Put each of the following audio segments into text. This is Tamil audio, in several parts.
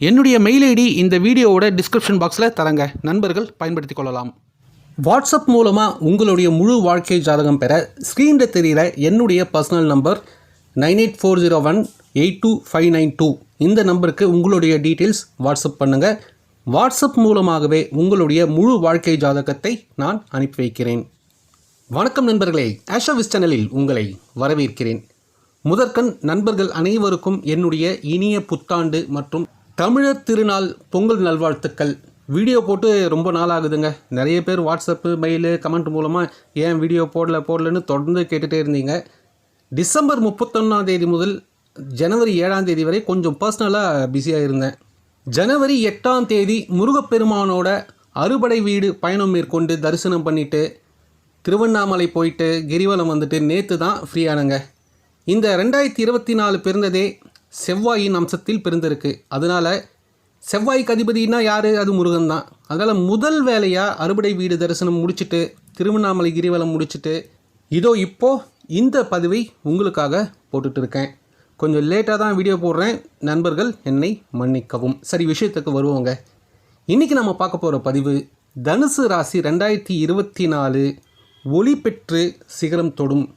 என்னுடைய மெயில் ஐடி இந்த வீடியோவோட டிஸ்கிரிப்ஷன் பாக்ஸில் தரங்க. நண்பர்கள் பயன்படுத்தி கொள்ளலாம். வாட்ஸ்அப் மூலமாக உங்களுடைய முழு வாழ்க்கை ஜாதகம் பெற ஸ்க்ரீனில் தெரிகிற என்னுடைய personal number nine eight four zero one eight two five nine two. இந்த நம்பருக்கு உங்களுடைய டீட்டெயில்ஸ் வாட்ஸ்அப் பண்ணுங்கள் வாட்ஸ்அப் மூலமாகவே உங்களுடைய முழு வாழ்க்கை ஜாதகத்தை நான் அனுப்பி வைக்கிறேன். வணக்கம் நண்பர்களே ஆஷாவிஸ் சேனலில் உங்களை வரவேற்கிறேன். முதற்கண் நண்பர்கள் அனைவருக்கும் என்னுடைய இனிய புத்தாண்டு மற்றும் தமிழர் திருநாள் பொங்கல் நல்வாழ்த்துக்கள். வீடியோ போட்டு ரொம்ப நாள் ஆகுதுங்க. நிறைய பேர் வாட்ஸ்அப்பு மெயிலு கமெண்ட் மூலமாக ஏன் வீடியோ போடல போடலன்னு தொடர்ந்து கேட்டுகிட்டே இருந்தீங்க. டிசம்பர் முப்பத்தொன்னாம் தேதி முதல் ஜனவரி ஏழாம் தேதி வரை கொஞ்சம் பர்சனலாக பிஸியாக இருந்தேன். ஜனவரி எட்டாம் தேதி முருகப்பெருமானோட அறுபடை வீடு பயணம் மேற்கொண்டு தரிசனம் பண்ணிவிட்டு திருவண்ணாமலை போயிட்டு கிரிவலம் வந்துட்டு நேற்று தான் ஃப்ரீயானுங்க இந்த ரெண்டாயிரத்தி இருபத்தி நாலு பிறந்ததே செவ்வாயின் அம்சத்தில் பிறந்திருக்கு. அதனால் செவ்வாய்க்கு அதிபதினா யார்? அது முருகன் தான். அதனால் முதல் வேலையாக அறுபடை வீடு தரிசனம் முடிச்சுட்டு திருவண்ணாமலை கிரிவலம் முடிச்சுட்டு இதோ இப்போது இந்த பதிவை உங்களுக்காக போட்டுட்டு இருக்கேன் கொஞ்சம் லேட்டாக தான் வீடியோ போடுறேன். நண்பர்கள் என்னை மன்னிக்கவும். சரி விஷயத்துக்கு வருவோங்க. இன்றைக்கி நம்ம பார்க்க போகிற பதிவு தனுசு ராசி ரெண்டாயிரத்தி இருபத்தி நாலு ஒளி பெற்று சிகரம் தொடும்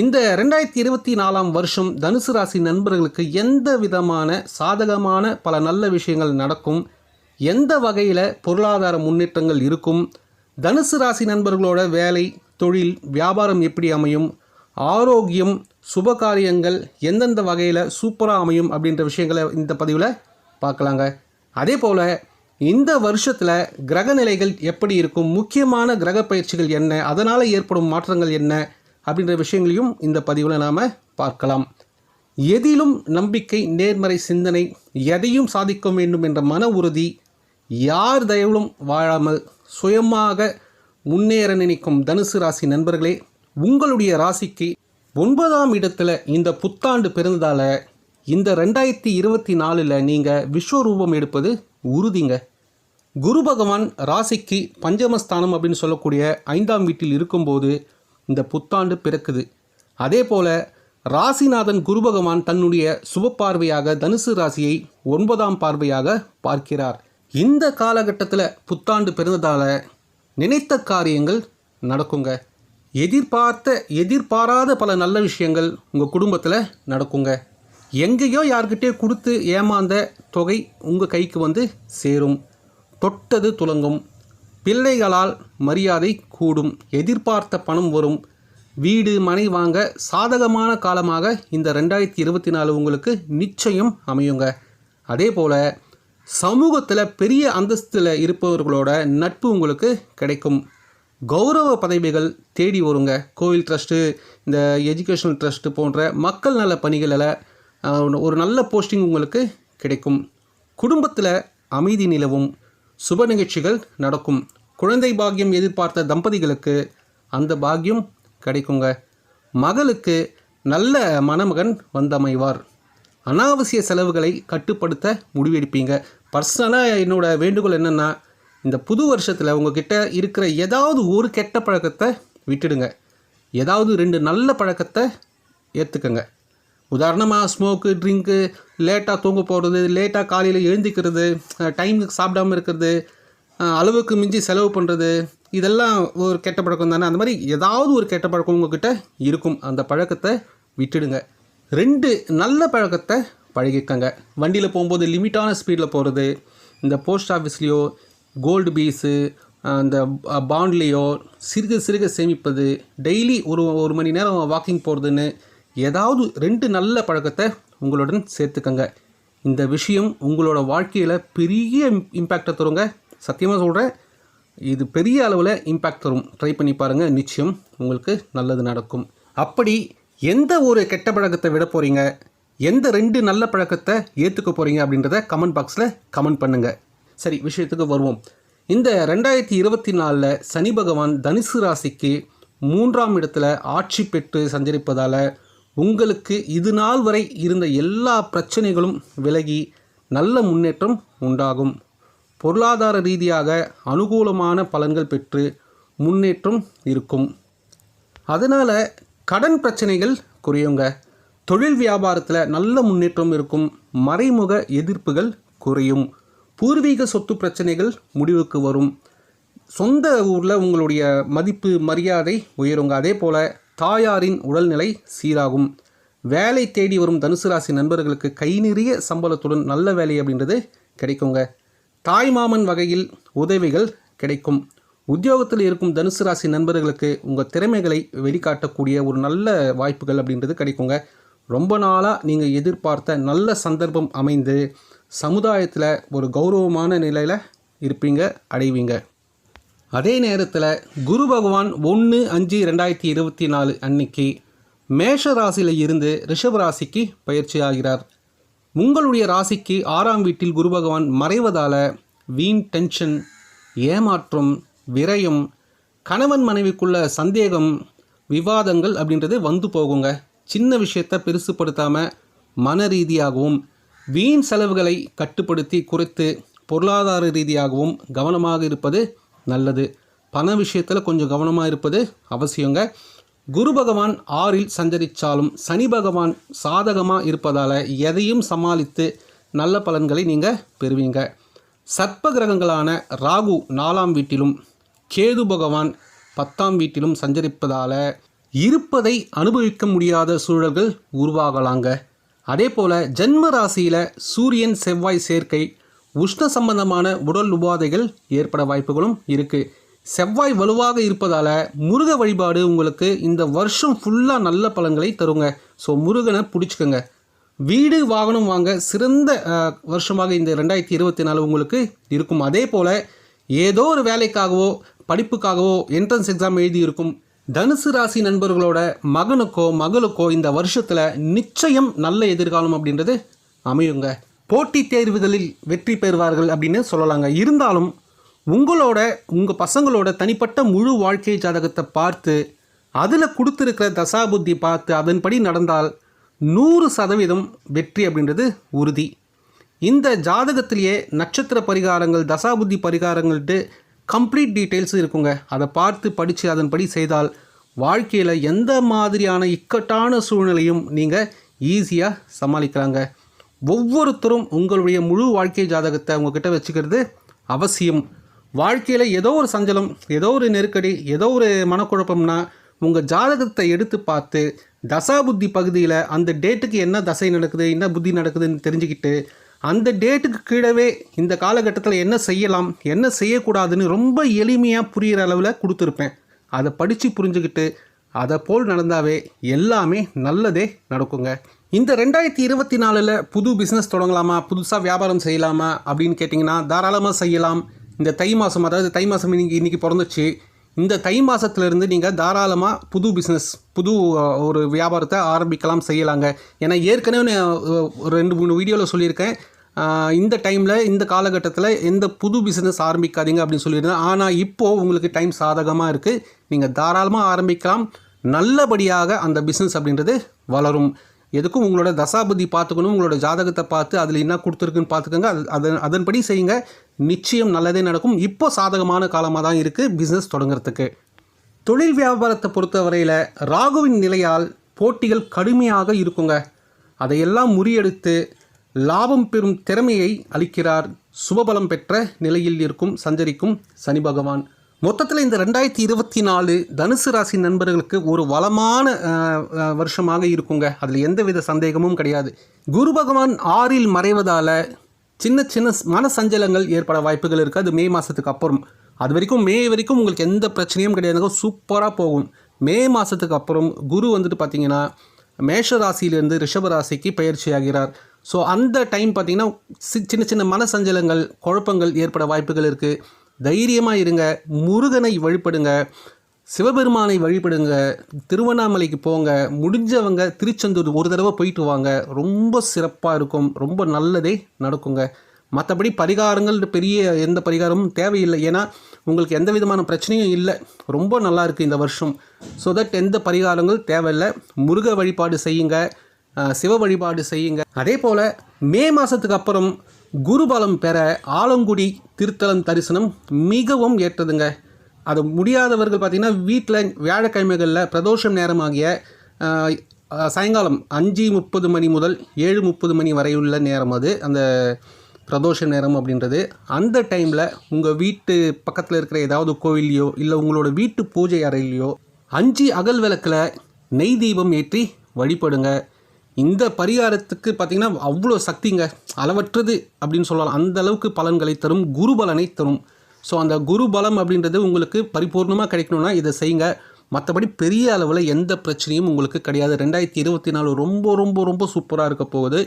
இந்த ரெண்டாயிரத்தி இருபத்தி நாலாம் வருஷம் தனுசு ராசி நண்பர்களுக்கு எந்த விதமான சாதகமான பல நல்ல விஷயங்கள் நடக்கும்? எந்த வகையில் பொருளாதார முன்னேற்றங்கள் இருக்கும்? தனுசு ராசி நண்பர்களோட வேலை தொழில் வியாபாரம் எப்படி அமையும்? ஆரோக்கியம் சுபகாரியங்கள் எந்தெந்த வகையில் சூப்பராக அமையும் அப்படின்ற விஷயங்களை இந்த பதிவில் பார்க்கலாங்க. அதே போல் இந்த வருஷத்தில் கிரக நிலைகள் எப்படி இருக்கும்? முக்கியமான கிரக பயிற்சிகள் என்ன? அதனால் ஏற்படும் மாற்றங்கள் என்ன? அப்படின்ற விஷயங்களையும் இந்த பதிவில் நாம் பார்க்கலாம். எதிலும் நம்பிக்கை நேர்மறை சிந்தனை எதையும் சாதிக்க வேண்டும் என்ற மன உறுதி யார் தயவிலும் வாழாமல் சுயமாக முன்னேற நினைக்கும் தனுசு ராசி நண்பர்களே உங்களுடைய ராசிக்கு ஒன்பதாம் இடத்துல இந்த புத்தாண்டு பிறந்ததால் இந்த ரெண்டாயிரத்தி இருபத்தி நாலில் நீங்கள் விஸ்வரூபம் எடுப்பது உறுதிங்க. குரு பகவான் ராசிக்கு பஞ்சமஸ்தானம் அப்படின்னு சொல்லக்கூடிய ஐந்தாம் வீட்டில் இருக்கும்போது இந்த புத்தாண்டு பிறக்குது. அதே போல் ராசிநாதன் குரு பகவான் தன்னுடைய சுபப்பார்வையாக தனுசு ராசியை ஒன்பதாம் பார்வையாக பார்க்கிறார். இந்த காலகட்டத்தில் புத்தாண்டு பிறந்ததால் நினைத்த காரியங்கள் நடக்குங்க. எதிர்பார்த்த எதிர்பாராத பல நல்ல விஷயங்கள் உங்கள் குடும்பத்தில் நடக்குங்க. எங்கேயோ யார்கிட்டயோ கொடுத்து ஏமாந்த தொகை உங்கள் கைக்கு வந்து சேரும். தொட்டது துலங்கும். பிள்ளைகளால் மரியாதை கூடும். எதிர்பார்த்த பணம் வரும். வீடு மனை வாங்க சாதகமான காலமாக இந்த ரெண்டாயிரத்தி இருபத்தி நாலு உங்களுக்கு நிச்சயம் அமையுங்க. அதே போல் சமூகத்தில் பெரிய அந்தஸ்தில் இருப்பவர்களோட நட்பு உங்களுக்கு கிடைக்கும். கௌரவ பதவிகள் தேடி வருங்க. கோவில் ட்ரஸ்ட்டு இந்த எஜுகேஷனல் ட்ரஸ்ட்டு போன்ற மக்கள் நல பணிகளில் ஒரு நல்ல போஸ்டிங் உங்களுக்கு கிடைக்கும். குடும்பத்தில் அமைதி நிலவும். சுப நிகழ்ச்சிகள் நடக்கும். குழந்தை பாக்கியம் எதிர்பார்த்த தம்பதிகளுக்கு அந்த பாக்கியம் கிடைக்குங்க. மகளுக்கு நல்ல மணமகன் வந்தமைவார். அனாவசிய செலவுகளை கட்டுப்படுத்த முடிவெடுப்பீங்க. பர்சனலாக என்னோடய வேண்டுகோள் என்னென்னா இந்த புது வருஷத்தில் உங்ககிட்ட இருக்கிற ஏதாவது ஒரு கெட்ட பழக்கத்தை விட்டுடுங்க. ஏதாவது ரெண்டு நல்ல பழக்கத்தை ஏற்றுக்கங்க உதாரணமாக ஸ்மோக்கு ட்ரிங்க்கு லேட்டாக தூங்க போகிறது லேட்டாக காலையில் எழுந்திக்கிறது டைமுக்கு சாப்பிடாம இருக்கிறது அளவுக்கு மிஞ்சி செலவு பண்ணுறது இதெல்லாம் ஒரு கெட்ட பழக்கம் தானே? அந்த மாதிரி ஏதாவது ஒரு கெட்ட பழக்கம் உங்ககிட்ட இருக்கும். அந்த பழக்கத்தை விட்டுடுங்க. ரெண்டு நல்ல பழக்கத்தை பழகிக்கங்க. வண்டியில் போகும்போது லிமிட்டான ஸ்பீடில் போகிறது இந்த போஸ்ட் ஆஃபீஸ்லேயோ கோல்டு பீஸு அந்த பாண்ட்லேயோ சிறுக சிறுக சேமிப்பது டெய்லி ஒரு ஒரு மணி நேரம் வாக்கிங் போகிறதுன்னு ஏதாவது ரெண்டு நல்ல பழக்கத்தை உங்களுடன் சேர்த்துக்கங்க. இந்த விஷயம் உங்களோட வாழ்க்கையில் பெரிய இம்பேக்டை தருங்க. சத்தியமாக சொல்கிறேன் இது பெரிய அளவில் இம்பேக்ட் தரும். ட்ரை பண்ணி பாருங்கள் நிச்சயம் உங்களுக்கு நல்லது நடக்கும். அப்படி எந்த ஒரு கெட்ட பழக்கத்தை விட போகிறீங்க எந்த ரெண்டு நல்ல பழக்கத்தை ஏற்றுக்க போகிறீங்க அப்படின்றத கமெண்ட் பாக்ஸில் கமெண்ட் பண்ணுங்கள் சரி விஷயத்துக்கு வருவோம். இந்த ரெண்டாயிரத்தி இருபத்தி நாலில் சனி பகவான் தனுசு ராசிக்கு மூன்றாம் இடத்துல ஆட்சி பெற்று சஞ்சரிப்பதால் உங்களுக்கு இது நாள் வரை இருந்த எல்லா பிரச்சனைகளும் விலகி நல்ல முன்னேற்றம் உண்டாகும். பொருளாதார ரீதியாக அனுகூலமான பலன்கள் பெற்று முன்னேற்றம் இருக்கும். அதனால் கடன் பிரச்சனைகள் குறையுங்க. தொழில் வியாபாரத்தில் நல்ல முன்னேற்றம் இருக்கும். மறைமுக எதிர்ப்புகள் குறையும். பூர்வீக சொத்து பிரச்சனைகள் முடிவுக்கு வரும். சொந்த ஊரில் உங்களுடைய மதிப்பு மரியாதை உயருங்க. அதே போல் தாயாரின் உடல்நிலை சீராகும். வேலை தேடி வரும் தனுசு ராசி நண்பர்களுக்கு கை நிறைய சம்பளத்துடன் நல்ல வேலை அப்படின்றது கிடைக்குங்க. தாய் மாமன் வகையில் உதவிகள் கிடைக்கும். உத்தியோகத்தில் இருக்கும் தனுசு ராசி நண்பர்களுக்கு உங்கள் திறமைகளை வெளிக்காட்டக்கூடிய ஒரு நல்ல வாய்ப்புகள் அப்படின்றது கிடைக்குங்க. ரொம்ப நாளாக நீங்கள் எதிர்பார்த்த நல்ல சந்தர்ப்பம் அமைந்து சமுதாயத்தில் ஒரு கௌரவமான நிலையில் இருப்பீங்க அடைவீங்க. அதே நேரத்தில் குரு பகவான் ஒன்று அஞ்சு ரெண்டாயிரத்தி இருபத்தி நாலு அன்னைக்கு மேஷ ராசியில் இருந்து ரிஷப ராசிக்கு பயிற்சி ஆகிறார். உங்களுடைய ராசிக்கு ஆறாம் வீட்டில் குரு பகவான் மறைவதால் வீண் டென்ஷன் ஏமாற்றம் விரயம் கணவன் மனைவிக்குள்ள சந்தேகம் விவாதங்கள் அப்படின்றது வந்து போகுங்க. சின்ன விஷயத்தை பெருசுப்படுத்தாமல் மன ரீதியாகவும் வீண் செலவுகளை கட்டுப்படுத்தி குறைத்து பொருளாதார ரீதியாகவும் கவனமாக இருப்பது நல்லது. பண விஷயத்தில் கொஞ்சம் கவனமாக இருப்பது அவசியங்க. குரு பகவான் ஆறில் சஞ்சரித்தாலும் சனி பகவான் சாதகமாக இருப்பதால் எதையும் சமாளித்து நல்ல பலன்களை நீங்கள் பெறுவீங்க. சர்ப்ப கிரகங்களான ராகு நாலாம் வீட்டிலும் கேது பகவான் பத்தாம் வீட்டிலும் சஞ்சரிப்பதால் இருப்பதை அனுபவிக்க முடியாத சூழல்கள் உருவாகலாங்க. அதே போல் ஜென்ம ராசியில் சூரியன் செவ்வாய் சேர்க்கை உஷ்ண சம்பந்தமான உடல் உபாதைகள் ஏற்பட வாய்ப்புகளும் இருக்குது செவ்வாய் வலுவாக இருப்பதால் முருக வழிபாடு உங்களுக்கு இந்த வருஷம் ஃபுல்லாக நல்ல பலன்களை தருங்க. ஸோ முருகனை பிடிச்சிக்கோங்க. வீடு வாகனம் வாங்க சிறந்த வருஷமாக இந்த ரெண்டாயிரத்தி இருபத்தி நாலு உங்களுக்கு இருக்கும். அதே போல் ஏதோ ஒரு வேலைக்காகவோ படிப்புக்காகவோ என்ட்ரன்ஸ் எக்ஸாம் எழுதி இருக்கும் தனுசு ராசி நண்பர்களோட மகனுக்கோ மகளுக்கோ இந்த வருஷத்தில் நிச்சயம் நல்ல எதிர்காலம் அப்படின்றது அமையுங்க. போட்டித் தேர்வுகளில் வெற்றி பெறுவார்கள் அப்படின்னு சொல்லலாங்க. இருந்தாலும் உங்களோட உங்கள் பசங்களோட தனிப்பட்ட முழு வாழ்க்கை ஜாதகத்தை பார்த்து அதில் கொடுத்துருக்கிற தசாபுத்தி பார்த்து அதன்படி நடந்தால் நூறு சதவீதம் வெற்றி அப்படின்றது உறுதி. இந்த ஜாதகத்திலேயே நட்சத்திர பரிகாரங்கள் தசாபுத்தி பரிகாரங்கள்ட்டு கம்ப்ளீட் டீட்டெயில்ஸ் இருக்குங்க. அதை பார்த்து படித்து அதன்படி செய்தால் வாழ்க்கையில் எந்த மாதிரியான இக்கட்டான சூழ்நிலையும் நீங்கள் ஈஸியாக சமாளிக்கிறாங்க ஒவ்வொருத்தரும் உங்களுடைய முழு வாழ்க்கை ஜாதகத்தை உங்ககிட்ட வச்சுக்கிறது அவசியம். வாழ்க்கையில் ஏதோ ஒரு சஞ்சலம் ஏதோ ஒரு நெருக்கடி ஏதோ ஒரு மனக்குழப்பம்னா உங்கள் ஜாதகத்தை எடுத்து பார்த்து தசாபுத்தி பகுதியில் அந்த டேட்டுக்கு என்ன தசை நடக்குது என்ன புத்தி நடக்குதுன்னு தெரிஞ்சுக்கிட்டு அந்த டேட்டுக்கு கீழவே இந்த காலகட்டத்தில் என்ன செய்யலாம் என்ன செய்யக்கூடாதுன்னு ரொம்ப எளிமையாக புரிகிற அளவில் கொடுத்துருப்பேன். அதை படித்து புரிஞ்சுக்கிட்டு அதை போல் நடந்தாவே எல்லாமே நல்லதே நடக்குங்க. இந்த ரெண்டாயிரத்தி இருபத்தி நாலில் புது பிஸ்னஸ் தொடங்கலாமா புதுசாக வியாபாரம் செய்யலாமா அப்படின்னு கேட்டிங்கன்னா தாராளமாக செய்யலாம். இந்த தை மாதம் அதாவது தை மாதம் இன்றைக்கி இன்றைக்கி பிறந்துச்சு. இந்த தை மாதத்துலேருந்து நீங்கள் தாராளமாக புது பிஸ்னஸ் புது ஒரு வியாபாரத்தை ஆரம்பிக்கலாம் செய்யலாங்க. ஏன்னா ஏற்கனவே நான், ஒரு ரெண்டு மூணு வீடியோவில் சொல்லியிருக்கேன். இந்த டைமில் இந்த காலகட்டத்தில் எந்த புது பிஸ்னஸ் ஆரம்பிக்காதீங்க அப்படின்னு சொல்லியிருந்தேன். ஆனால் இப்போது உங்களுக்கு டைம் சாதகமாக இருக்குது நீங்கள் தாராளமாக ஆரம்பிக்கலாம். நல்லபடியாக அந்த பிஸ்னஸ் அப்படின்றது வளரும். எதுக்கும் உங்களோட தசாபதி பார்த்துக்கணும் உங்களோட ஜாதகத்தை பார்த்து அதில் என்ன கொடுத்துருக்குன்னு பார்த்துக்கோங்க. அது அதன் அதன்படி செய்யுங்க. நிச்சயம் நல்லதே நடக்கும். இப்போ சாதகமான காலமாக தான் இருக்குது பிஸ்னஸ் தொடங்குறதுக்கு. தொழில் வியாபாரத்தை பொறுத்தவரையில் ராகுவின் நிலையால் போட்டிகள் கடுமையாக இருக்குங்க. அதையெல்லாம் முறியடித்து லாபம் பெறும் திறமையை அளிக்கிறார். சுபபலம் பெற்ற நிலையில் இருக்கும் சஞ்சரிக்கும் சனி பகவான். மொத்தத்தில் இந்த ரெண்டாயிரத்தி இருபத்தி நாலு தனுசு ராசி நண்பர்களுக்கு ஒரு வளமான வருஷமாக இருக்குங்க. அதில் எந்தவித சந்தேகமும் கிடையாது. குரு பகவான் ஆறில் மறைவதால் சின்ன சின்ன மன சஞ்சலங்கள் ஏற்பட வாய்ப்புகள் இருக்குது அது மே மாதத்துக்கு அப்புறம். அது வரைக்கும் மே வரைக்கும் உங்களுக்கு எந்த பிரச்சனையும் கிடையாதுங்க. சூப்பராக போகும். மே மாதத்துக்கு அப்புறம் குரு வந்துட்டு பார்த்தீங்கன்னா மேஷ ராசியிலிருந்து ரிஷப ராசிக்கு பயிற்சி ஆகிறார் ஸோ அந்த டைம் பார்த்திங்கன்னா சி- சின்ன சின்ன மன சஞ்சலங்கள் குழப்பங்கள் ஏற்பட வாய்ப்புகள் இருக்குது தைரியமாக இருங்க. முருகனை வழிபடுங்க. சிவபெருமானை வழிபடுங்க. திருவண்ணாமலைக்கு போங்க. முடிஞ்சவங்க திருச்செந்தூர் ஒரு தடவை போயிட்டு வாங்க. ரொம்ப சிறப்பாக இருக்கும். ரொம்ப நல்லதே நடக்குங்க. மற்றபடி பரிகாரங்கள் பெரிய எந்த பரிகாரமும் தேவையில்லை. ஏன்னா உங்களுக்கு எந்த விதமான பிரச்சனையும் இல்லை. ரொம்ப நல்லா இருக்குது இந்த வருஷம். ஸோ தட் எந்த பரிகாரங்கள் தேவையில்லை. முருக வழிபாடு செய்யுங்க. சிவ வழிபாடு செய்யுங்க. அதே போல் மே மாதத்துக்கு அப்புறம் குருபலம் பெற ஆலங்குடி திருத்தலம் தரிசனம் மிகவும் ஏற்றதுங்க. அது முடியாதவர்கள் பார்த்திங்கன்னா வீட்டில் வியாழக்கிழமைகளில் பிரதோஷம் நேரமாகிய சாயங்காலம் அஞ்சு முப்பது மணி முதல் ஏழு முப்பது மணி வரையுள்ள நேரம் அது. அந்த பிரதோஷ நேரம் அப்படின்றது. அந்த டைமில் உங்கள் வீட்டு பக்கத்தில் இருக்கிற ஏதாவது கோவில்லையோ இல்லை உங்களோட வீட்டு பூஜை அறையிலையோ அஞ்சு அகல் விளக்கில் நெய் தீபம் ஏற்றி வழிபடுங்க. இந்த பரிகாரத்துக்கு பார்த்தீங்கன்னா அவ்வளோ சக்திங்க அளவற்றது அப்படின்னு சொல்லலாம். அந்த அளவுக்கு பலன்களை தரும் குரு பலனை தரும். ஸோ அந்த குரு பலம் அப்படின்றது உங்களுக்கு பரிபூர்ணமாக கிடைக்கணும்னா இதை செய்யுங்க. மற்றபடி பெரிய அளவில் எந்த பிரச்சனையும் உங்களுக்கு கிடையாது. ரெண்டாயிரத்தி இருபத்தி நாலு ரொம்ப ரொம்ப ரொம்ப சூப்பராக இருக்க போகுது.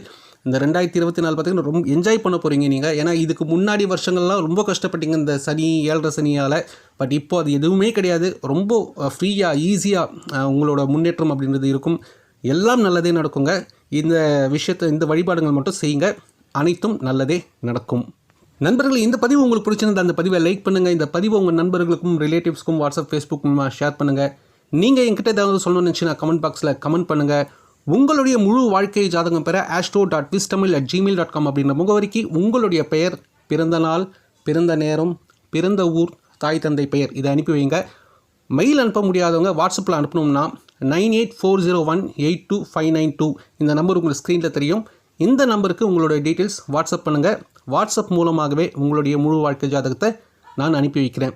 இந்த ரெண்டாயிரத்தி இருபத்தி நாலு பார்த்தீங்கன்னா ரொம்ப என்ஜாய் பண்ண போகிறீங்க நீங்கள் ஏன்னா இதுக்கு முன்னாடி வருஷங்கள்லாம் ரொம்ப கஷ்டப்பட்டீங்க இந்த சனி ஏழரை சனியால். பட் இப்போ அது எதுவுமே கிடையாது. ரொம்ப ஃப்ரீயாக ஈஸியாக உங்களோட முன்னேற்றம் அப்படின்றது இருக்கும். எல்லாம் நல்லதே நடக்குங்க. இந்த விஷயத்தை இந்த வழிபாடுகள் மட்டும் செய்யுங்க. அனைத்தும் நல்லதே நடக்கும். நண்பர்கள் இந்த பதிவு உங்களுக்கு பிடிச்சிருந்தா அந்த பதிவை லைக் பண்ணுங்கள் இந்த பதிவு உங்கள் நண்பர்களுக்கும் ரிலேட்டிவ்ஸ்க்கும் வாட்ஸ்அப் ஃபேஸ்புக் ஷேர் பண்ணுங்கள் நீங்கள் என்கிட்ட ஏதாவது சொல்லணும்னு நினச்சினா கமெண்ட் பாக்ஸில் கமெண்ட் பண்ணுங்கள் உங்களுடைய முழு வாழ்க்கை ஜாதகம் பெற astro dot vis Tamil at Gmail dot com அப்படின்ற முகவரிக்கு உங்களுடைய பெயர் பிறந்த நாள் பிறந்த நேரம் பிறந்த ஊர் தாய் தந்தை பெயர் இதை அனுப்பி வைங்க. மெயில் அனுப்ப முடியாதவங்க வாட்ஸ்அப்பில் அனுப்பணும்னா nine eight four zero one eight two five nine two. இந்த நம்பர் உங்களுக்கு ஸ்க்ரீனில் தெரியும். இந்த நம்பருக்கு உங்களுடைய டீட்டெயில்ஸ் வாட்ஸ்அப் பண்ணுங்கள் வாட்ஸ்அப் மூலமாகவே உங்களுடைய முழு வாழ்க்கை ஜாதகத்தை நான் அனுப்பி வைக்கிறேன்.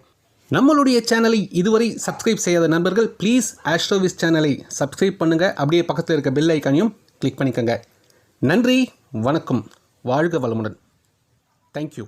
நம்மளுடைய சேனலை இதுவரை சப்ஸ்கிரைப் செய்யாத நண்பர்கள் ப்ளீஸ் ஆஸ்ட்ரோவிஸ் சேனலை சப்ஸ்கிரைப் பண்ணுங்கள் அப்படியே பக்கத்தில் இருக்க பெல் ஐக்கானையும் கிளிக் பண்ணிக்கோங்க. நன்றி வணக்கம். வாழ்க வளமுடன். தேங்க்யூ